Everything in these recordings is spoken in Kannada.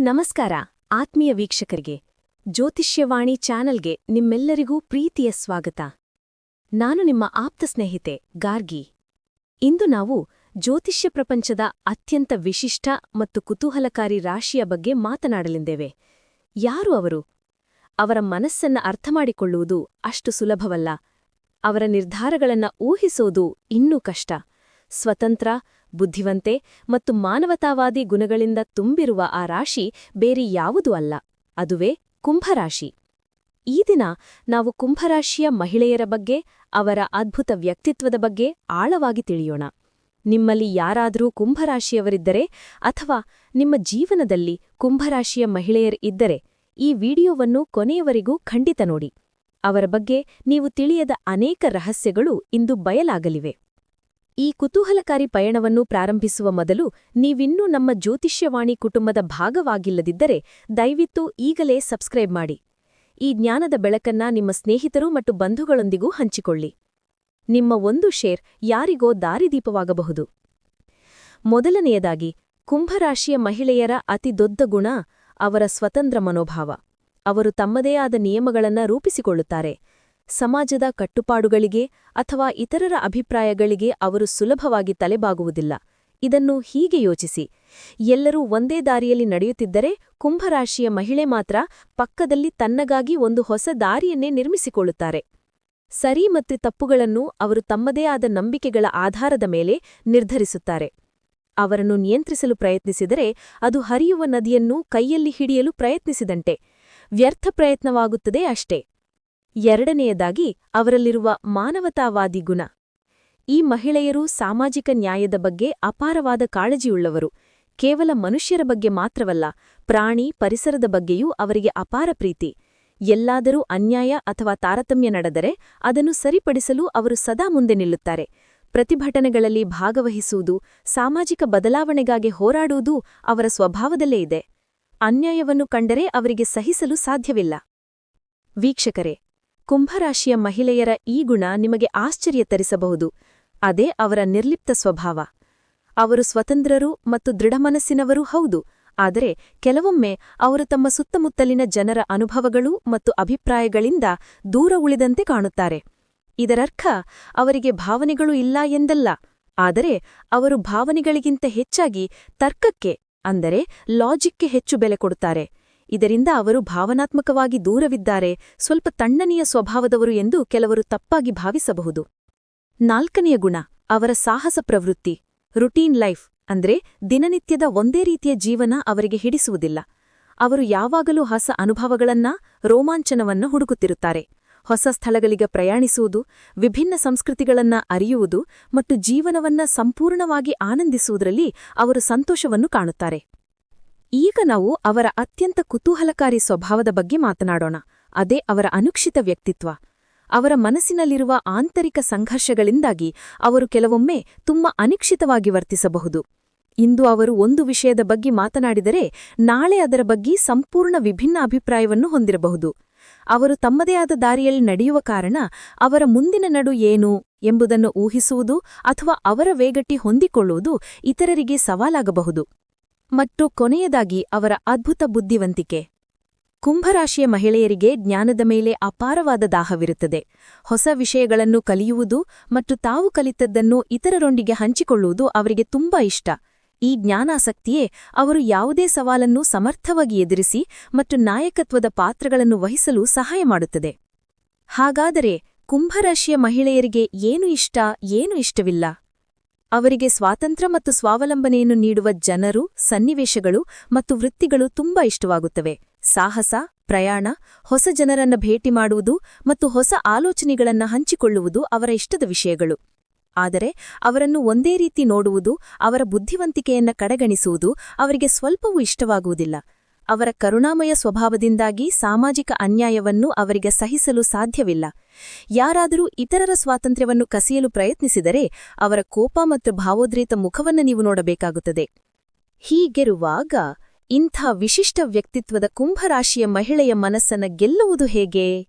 ನಮಸ್ಕಾರ, ಆತ್ಮೀಯ ವೀಕ್ಷಕರಿಗೆ, ಜ್ಯೋತಿಷ್ಯವಾಣಿ ಚಾನೆಲ್ಗೆ ನಿಮ್ಮೆಲ್ಲರಿಗೂ ಪ್ರೀತಿಯ ಸ್ವಾಗತ. ನಾನು ನಿಮ್ಮ ಆಪ್ತ ಸ್ನೇಹಿತೆ ಗಾರ್ಗಿ. ಇಂದು ನಾವು ಜ್ಯೋತಿಷ್ಯ ಪ್ರಪಂಚದ ಅತ್ಯಂತ ವಿಶಿಷ್ಟ ಮತ್ತು ಕುತೂಹಲಕಾರಿ ರಾಶಿಯ ಬಗ್ಗೆ ಮಾತನಾಡಲಿದ್ದೇವೆ. ಯಾರು ಅವರು? ಅವರ ಮನಸ್ಸನ್ನ ಅರ್ಥಮಾಡಿಕೊಳ್ಳುವುದು ಅಷ್ಟು ಸುಲಭವಲ್ಲ. ಅವರ ನಿರ್ಧಾರಗಳನ್ನ ಊಹಿಸೋದು ಇನ್ನೂ ಕಷ್ಟ. ಸ್ವತಂತ್ರ, ಬುದ್ಧಿವಂತೆ ಮತ್ತು ಮಾನವತಾವಾದಿ ಗುಣಗಳಿಂದ ತುಂಬಿರುವ ಆ ರಾಶಿ ಬೇರೆ ಯಾವುದೂ ಅಲ್ಲ. ಅದುವೇ ಕುಂಭರಾಶಿ. ಈ ದಿನ ನಾವು ಕುಂಭರಾಶಿಯ ಮಹಿಳೆಯರ ಬಗ್ಗೆ, ಅವರ ಅದ್ಭುತ ವ್ಯಕ್ತಿತ್ವದ ಬಗ್ಗೆ ಆಳವಾಗಿ ತಿಳಿಯೋಣ. ನಿಮ್ಮಲ್ಲಿ ಯಾರಾದರೂ ಕುಂಭರಾಶಿಯವರಿದ್ದರೆ ಅಥವಾ ನಿಮ್ಮ ಜೀವನದಲ್ಲಿ ಕುಂಭರಾಶಿಯ ಮಹಿಳೆಯರ್ ಇದ್ದರೆ, ಈ ವಿಡಿಯೋವನ್ನು ಕೊನೆಯವರೆಗೂ ಖಂಡಿತ ನೋಡಿ. ಅವರ ಬಗ್ಗೆ ನೀವು ತಿಳಿಯದ ಅನೇಕ ರಹಸ್ಯಗಳು ಇಂದು ಬಯಲಾಗಲಿವೆ. ಈ ಕುತೂಹಲಕಾರಿ ಪಯಣವನ್ನು ಪ್ರಾರಂಭಿಸುವ ಮೊದಲು ನೀವಿನ್ನೂ ನಮ್ಮ ಜ್ಯೋತಿಷ್ಯವಾಣಿ ಕುಟುಂಬದ ಭಾಗವಾಗಿಲ್ಲದಿದ್ದರೆ ದಯವಿತ್ತು ಈಗಲೇ ಸಬ್ಸ್ಕ್ರೈಬ್ ಮಾಡಿ. ಈ ಜ್ಞಾನದ ಬೆಳಕನ್ನ ನಿಮ್ಮ ಸ್ನೇಹಿತರು ಮತ್ತು ಬಂಧುಗಳೊಂದಿಗೂ ಹಂಚಿಕೊಳ್ಳಿ. ನಿಮ್ಮ ಒಂದು ಶೇರ್ ಯಾರಿಗೋ ದಾರಿದೀಪವಾಗಬಹುದು. ಮೊದಲನೆಯದಾಗಿ, ಕುಂಭರಾಶಿಯ ಮಹಿಳೆಯರ ಅತಿ ದೊಡ್ಡ ಗುಣ ಅವರ ಸ್ವತಂತ್ರ ಮನೋಭಾವ. ಅವರು ತಮ್ಮದೇ ಆದ ನಿಯಮಗಳನ್ನ ರೂಪಿಸಿಕೊಳ್ಳುತ್ತಾರೆ. ಸಮಾಜದ ಕಟ್ಟುಪಾಡುಗಳಿಗೆ ಅಥವಾ ಇತರರ ಅಭಿಪ್ರಾಯಗಳಿಗೆ ಅವರು ಸುಲಭವಾಗಿ ತಲೆಬಾಗುವುದಿಲ್ಲ. ಇದನ್ನು ಹೀಗೆ ಯೋಚಿಸಿ. ಎಲ್ಲರೂ ಒಂದೇ ದಾರಿಯಲ್ಲಿ ನಡೆಯುತ್ತಿದ್ದರೆ ಕುಂಭರಾಶಿಯ ಮಹಿಳೆ ಮಾತ್ರ ಪಕ್ಕದಲ್ಲಿ ತನ್ನಗಾಗಿ ಒಂದು ಹೊಸ ದಾರಿಯನ್ನೇ ನಿರ್ಮಿಸಿಕೊಳ್ಳುತ್ತಾರೆ. ಸರಿ ಮತ್ತು ತಪ್ಪುಗಳನ್ನು ಅವರು ತಮ್ಮದೇ ಆದ ನಂಬಿಕೆಗಳ ಆಧಾರದ ಮೇಲೆ ನಿರ್ಧರಿಸುತ್ತಾರೆ. ಅವರನ್ನು ನಿಯಂತ್ರಿಸಲು ಪ್ರಯತ್ನಿಸಿದರೆ ಅದು ಹರಿಯುವ ನದಿಯನ್ನು ಕೈಯಲ್ಲಿ ಹಿಡಿಯಲು ಪ್ರಯತ್ನಿಸಿದಂತೆ. ವ್ಯರ್ಥ ಪ್ರಯತ್ನವಾಗುತ್ತದೆ ಅಷ್ಟೇ. ಎರಡನೆಯದಾಗಿ ಅವರಲ್ಲಿರುವ ಮಾನವತಾವಾದಿ ಗುಣ. ಈ ಮಹಿಳೆಯರು ಸಾಮಾಜಿಕ ನ್ಯಾಯದ ಬಗ್ಗೆ ಅಪಾರವಾದ ಕಾಳಜಿಯುಳ್ಳವರು. ಕೇವಲ ಮನುಷ್ಯರ ಬಗ್ಗೆ ಮಾತ್ರವಲ್ಲ, ಪ್ರಾಣಿ, ಪರಿಸರದ ಬಗ್ಗೆಯೂ ಅವರಿಗೆ ಅಪಾರ ಪ್ರೀತಿ. ಎಲ್ಲಾದರೂ ಅನ್ಯಾಯ ಅಥವಾ ತಾರತಮ್ಯ ನಡೆದರೆ ಅದನ್ನು ಸರಿಪಡಿಸಲು ಅವರು ಸದಾ ಮುಂದೆ ನಿಲ್ಲುತ್ತಾರೆ. ಪ್ರತಿಭಟನೆಗಳಲ್ಲಿ ಭಾಗವಹಿಸುವುದು, ಸಾಮಾಜಿಕ ಬದಲಾವಣೆಗಾಗಿ ಹೋರಾಡುವುದು ಅವರ ಸ್ವಭಾವದಲ್ಲೇ ಇದೆ. ಅನ್ಯಾಯವನ್ನು ಕಂಡರೆ ಅವರಿಗೆ ಸಹಿಸಲು ಸಾಧ್ಯವಿಲ್ಲ. ವೀಕ್ಷಕರೇ ಕುಂಭರಾಶಿಯ ಮಹಿಳೆಯರ ಈ ಗುಣ ನಿಮಗೆ ಆಶ್ಚರ್ಯ ತರಿಸಬಹುದು ಅದೇ ಅವರ ನಿರ್ಲಿಪ್ತ ಸ್ವಭಾವ. ಅವರು ಸ್ವತಂತ್ರರು ಮತ್ತು ದೃಢಮನಸ್ಸಿನವರೂ ಹೌದು. ಆದರೆ ಕೆಲವೊಮ್ಮೆ ಅವರು ತಮ್ಮ ಸುತ್ತಮುತ್ತಲಿನ ಜನರ ಅನುಭವಗಳು ಮತ್ತು ಅಭಿಪ್ರಾಯಗಳಿಂದ ದೂರ ಉಳಿದಂತೆ ಕಾಣುತ್ತಾರೆ. ಇದರರ್ಥ, ಅವರಿಗೆ ಭಾವನೆಗಳು ಇಲ್ಲ ಎಂದಲ್ಲ. ಆದರೆ ಅವರು ಭಾವನೆಗಳಿಗಿಂತ ಹೆಚ್ಚಾಗಿ ತರ್ಕಕ್ಕೆ, ಅಂದರೆ ಲಾಜಿಕ್ಗೆ ಹೆಚ್ಚು ಬೆಲೆ ಕೊಡುತ್ತಾರೆ. ಇದರಿಂದ ಅವರು ಭಾವನಾತ್ಮಕವಾಗಿ ದೂರವಿದ್ದಾರೆ, ಸ್ವಲ್ಪ ತಣ್ಣನೆಯ ಸ್ವಭಾವದವರು ಎಂದು ಕೆಲವರು ತಪ್ಪಾಗಿ ಭಾವಿಸಬಹುದು. ನಾಲ್ಕನೆಯ ಗುಣ, ಅವರ ಸಾಹಸ ಪ್ರವೃತ್ತಿ, ರುಟೀನ್ ಲೈಫ್, ಅಂದ್ರೆ ದಿನನಿತ್ಯದ ಒಂದೇ ರೀತಿಯ ಜೀವನ ಅವರಿಗೆ ಹಿಡಿಸುವುದಿಲ್ಲ. ಅವರು ಯಾವಾಗಲೂ ಹೊಸ ಅನುಭವಗಳನ್ನ, ರೋಮಾಂಚನವನ್ನ ಹುಡುಕುತ್ತಿರುತ್ತಾರೆ. ಹೊಸ ಸ್ಥಳಗಳಿಗೆ ಪ್ರಯಾಣಿಸುವುದು, ವಿಭಿನ್ನ ಸಂಸ್ಕೃತಿಗಳನ್ನ ಅರಿಯುವುದು ಮತ್ತು ಜೀವನವನ್ನ ಸಂಪೂರ್ಣವಾಗಿ ಆನಂದಿಸುವುದರಲ್ಲಿ ಅವರು ಸಂತೋಷವನ್ನು ಕಾಣುತ್ತಾರೆ. ಈಗ ನಾವು ಅವರ ಅತ್ಯಂತ ಕುತೂಹಲಕಾರಿ ಸ್ವಭಾವದ ಬಗ್ಗೆ ಮಾತನಾಡೋಣ. ಅದೇ ಅವರ ಅನುಕ್ಷಿತ ವ್ಯಕ್ತಿತ್ವ. ಅವರ ಮನಸ್ಸಿನಲ್ಲಿರುವ ಆಂತರಿಕ ಸಂಘರ್ಷಗಳಿಂದಾಗಿ ಅವರು ಕೆಲವೊಮ್ಮೆ ತುಂಬಾ ಅನಿಕ್ಷಿತವಾಗಿ ವರ್ತಿಸಬಹುದು. ಇಂದು ಅವರು ಒಂದು ವಿಷಯದ ಬಗ್ಗೆ ಮಾತನಾಡಿದರೆ ನಾಳೆ ಅದರ ಬಗ್ಗೆ ಸಂಪೂರ್ಣ ವಿಭಿನ್ನ ಅಭಿಪ್ರಾಯವನ್ನು ಹೊಂದಿರಬಹುದು. ಅವರು ತಮ್ಮದೇ ಆದ ದಾರಿಯಲ್ಲಿ ನಡೆಯುವ ಕಾರಣ ಅವರ ಮುಂದಿನ ನಡು ಏನು ಎಂಬುದನ್ನು ಊಹಿಸುವುದು ಅಥವಾ ಅವರ ವೇಗಟ್ಟಿ ಹೊಂದಿಕೊಳ್ಳುವುದು ಇತರರಿಗೆ ಸವಾಲಾಗಬಹುದು. ಮತ್ತು ಕೊನೆಯದಾಗಿ ಅವರ ಅದ್ಭುತ ಬುದ್ಧಿವಂತಿಕೆ. ಕುಂಭರಾಶಿಯ ಮಹಿಳೆಯರಿಗೆ ಜ್ಞಾನದ ಮೇಲೆ ಅಪಾರವಾದ ದಾಹವಿರುತ್ತದೆ. ಹೊಸ ವಿಷಯಗಳನ್ನು ಕಲಿಯುವುದು ಮತ್ತು ತಾವು ಕಲಿತದ್ದನ್ನು ಇತರರೊಂದಿಗೆ ಹಂಚಿಕೊಳ್ಳುವುದು ಅವರಿಗೆ ತುಂಬಾ ಇಷ್ಟ. ಈ ಜ್ಞಾನಾಸಕ್ತಿಯೇ ಅವರು ಯಾವುದೇ ಸವಾಲನ್ನು ಸಮರ್ಥವಾಗಿ ಎದುರಿಸಿ ಮತ್ತು ನಾಯಕತ್ವದ ಪಾತ್ರಗಳನ್ನು ವಹಿಸಲು ಸಹಾಯ ಮಾಡುತ್ತದೆ. ಹಾಗಾದರೆ ಕುಂಭರಾಶಿಯ ಮಹಿಳೆಯರಿಗೆ ಏನು ಇಷ್ಟ, ಏನು ಇಷ್ಟವಿಲ್ಲ? ಅವರಿಗೆ ಸ್ವಾತಂತ್ರ್ಯ ಮತ್ತು ಸ್ವಾವಲಂಬನೆಯನ್ನು ನೀಡುವ ಜನರು, ಸನ್ನಿವೇಶಗಳು ಮತ್ತು ವೃತ್ತಿಗಳು ತುಂಬಾ ಇಷ್ಟವಾಗುತ್ತವೆ. ಸಾಹಸ, ಪ್ರಯಾಣ, ಹೊಸ ಜನರನ್ನ ಭೇಟಿ ಮಾಡುವುದು ಮತ್ತು ಹೊಸ ಆಲೋಚನೆಗಳನ್ನು ಹಂಚಿಕೊಳ್ಳುವುದು ಅವರ ಇಷ್ಟದ ವಿಷಯಗಳು. ಆದರೆ ಅವರನ್ನು ಒಂದೇ ರೀತಿ ನೋಡುವುದು, ಅವರ ಬುದ್ಧಿವಂತಿಕೆಯನ್ನ ಕಡೆಗಣಿಸುವುದು ಅವರಿಗೆ ಸ್ವಲ್ಪವೂ ಇಷ್ಟವಾಗುವುದಿಲ್ಲ. ಅವರ ಕರುಣಾಮಯ ಸ್ವಭಾವದಿಂದಾಗಿ ಸಾಮಾಜಿಕ ಅನ್ಯಾಯವನ್ನು ಅವರಿಗೆ ಸಹಿಸಲು ಸಾಧ್ಯವಿಲ್ಲ. ಯಾರಾದರೂ ಇತರರ ಸ್ವಾತಂತ್ರ್ಯವನ್ನು ಕಸಿಯಲು ಪ್ರಯತ್ನಿಸಿದರೆ ಅವರ ಕೋಪ ಮತ್ತು ಭಾವೋದ್ರೇತ ಮುಖವನ್ನು ನೀವು ನೋಡಬೇಕಾಗುತ್ತದೆ. ಹೀಗಿರುವಾಗ ಇಂಥ ವಿಶಿಷ್ಟ ವ್ಯಕ್ತಿತ್ವದ ಕುಂಭರಾಶಿಯ ಮಹಿಳೆಯ ಮನಸ್ಸನ್ನು ಗೆಲ್ಲುವುದು ಹೇಗೆ?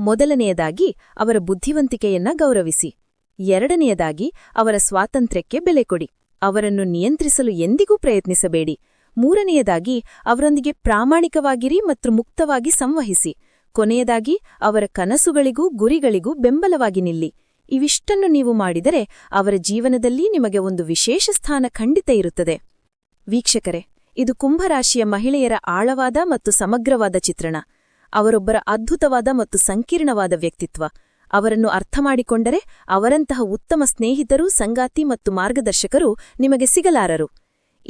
ಮೊದಲನೆಯದಾಗಿ ಅವರ ಬುದ್ಧಿವಂತಿಕೆಯನ್ನ ಗೌರವಿಸಿ. ಎರಡನೆಯದಾಗಿ ಅವರ ಸ್ವಾತಂತ್ರ್ಯಕ್ಕೆ ಬೆಲೆ ಕೊಡಿ. ಅವರನ್ನು ನಿಯಂತ್ರಿಸಲು ಎಂದಿಗೂ ಪ್ರಯತ್ನಿಸಬೇಡಿ. ಮೂರನೆಯದಾಗಿ, ಅವರೊಂದಿಗೆ ಪ್ರಾಮಾಣಿಕವಾಗಿರಿ ಮತ್ತು ಮುಕ್ತವಾಗಿ ಸಂವಹಿಸಿ. ಕೊನೆಯದಾಗಿ, ಅವರ ಕನಸುಗಳಿಗೂ ಗುರಿಗಳಿಗೂ ಬೆಂಬಲವಾಗಿ ನಿಲ್ಲಿ. ಇವಿಷ್ಟನ್ನು ನೀವು ಮಾಡಿದರೆ, ಅವರ ಜೀವನದಲ್ಲಿ ನಿಮಗೆ ಒಂದು ವಿಶೇಷ ಸ್ಥಾನ ಖಂಡಿತ ಇರುತ್ತದೆ. ವೀಕ್ಷಕರೇ, ಇದು ಕುಂಭರಾಶಿಯ ಮಹಿಳೆಯರ ಆಳವಾದ ಮತ್ತು ಸಮಗ್ರವಾದ ಚಿತ್ರಣ. ಅವರೊಬ್ಬರ ಅದ್ಭುತವಾದ ಮತ್ತು ಸಂಕೀರ್ಣವಾದ ವ್ಯಕ್ತಿತ್ವ. ಅವರನ್ನು ಅರ್ಥಮಾಡಿಕೊಂಡರೆ ಅವರಂತಹ ಉತ್ತಮ ಸ್ನೇಹಿತರು, ಸಂಗಾತಿ ಮತ್ತು ಮಾರ್ಗದರ್ಶಕರು ನಿಮಗೆ ಸಿಗಲಾರರು.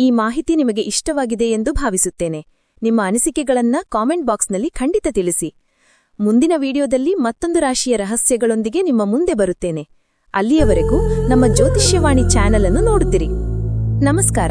ಈ ಮಾಹಿತಿ ನಿಮಗೆ ಇಷ್ಟವಾಗಿದೆ ಎಂದು ಭಾವಿಸುತ್ತೇನೆ. ನಿಮ್ಮ ಅನಿಸಿಕೆಗಳನ್ನ ಕಾಮೆಂಟ್ ಬಾಕ್ಸ್ನಲ್ಲಿ ಖಂಡಿತ ತಿಳಿಸಿ. ಮುಂದಿನ ವಿಡಿಯೋದಲ್ಲಿ ಮತ್ತೊಂದು ರಾಶಿಯ ರಹಸ್ಯಗಳೊಂದಿಗೆ ನಿಮ್ಮ ಮುಂದೆ ಬರುತ್ತೇನೆ. ಅಲ್ಲಿಯವರೆಗೂ ನಮ್ಮ ಜ್ಯೋತಿಷ್ಯವಾಣಿ ಚಾನೆಲ್ ಅನ್ನು ನೋಡುತ್ತಿರಿ. ನಮಸ್ಕಾರ.